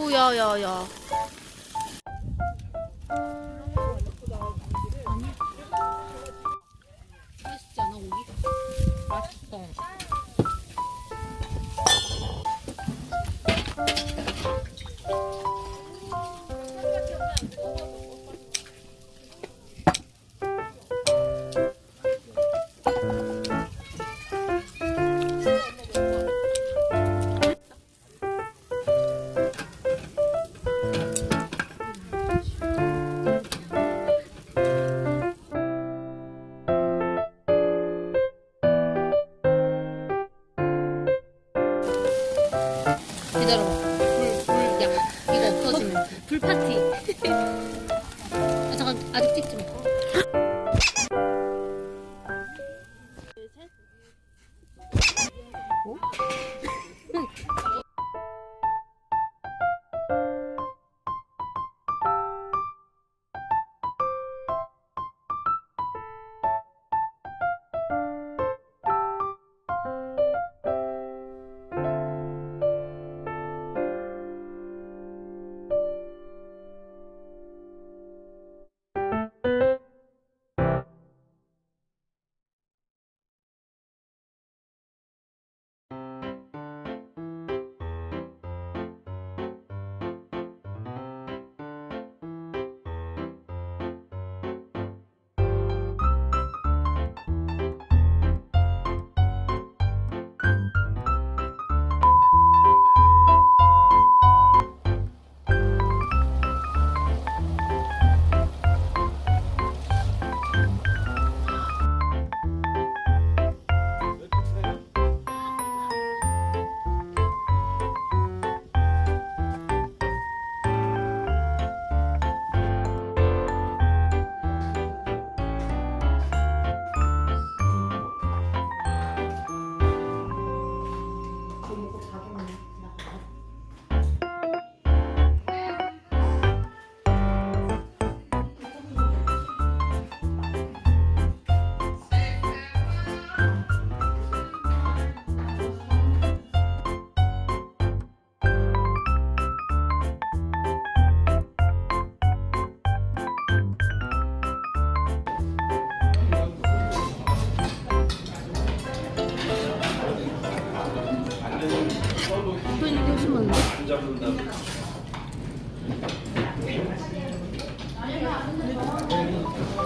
오야야야.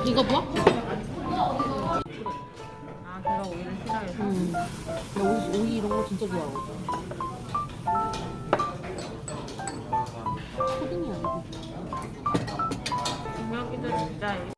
이거 뭐? 아, 제가 오이를 싫어해서. 음. 나 오이, 오이 이런 거 진짜 좋아하거든. 초딩이야. 이거. 중학기도 진짜.